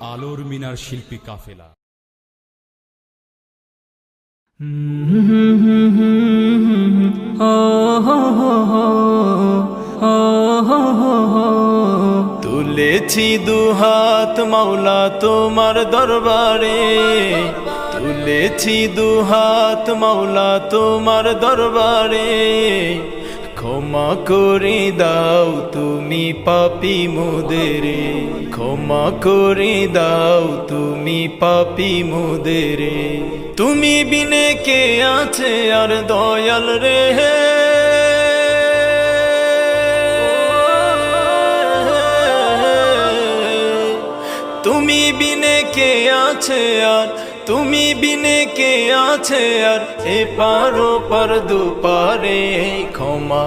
আলোর মিনার শিল্পী কাফেলা। তুলেছি দুহাত মাওলা তোমার দরবারে। তুলেছি দুহাত মাওলা তোমার দরবারে। ক্ষমা করে দাও তুমি পাপি মুদেরে। ক্ষমা করে দাও তুমি পাপি মুদেরে। তুমি বিনে কে আছে আর দয়াল রে তুমি বিনে কে আছে আর, তুমি বিনে কে আছে আর, এ পারো পার দুপারে ক্ষমা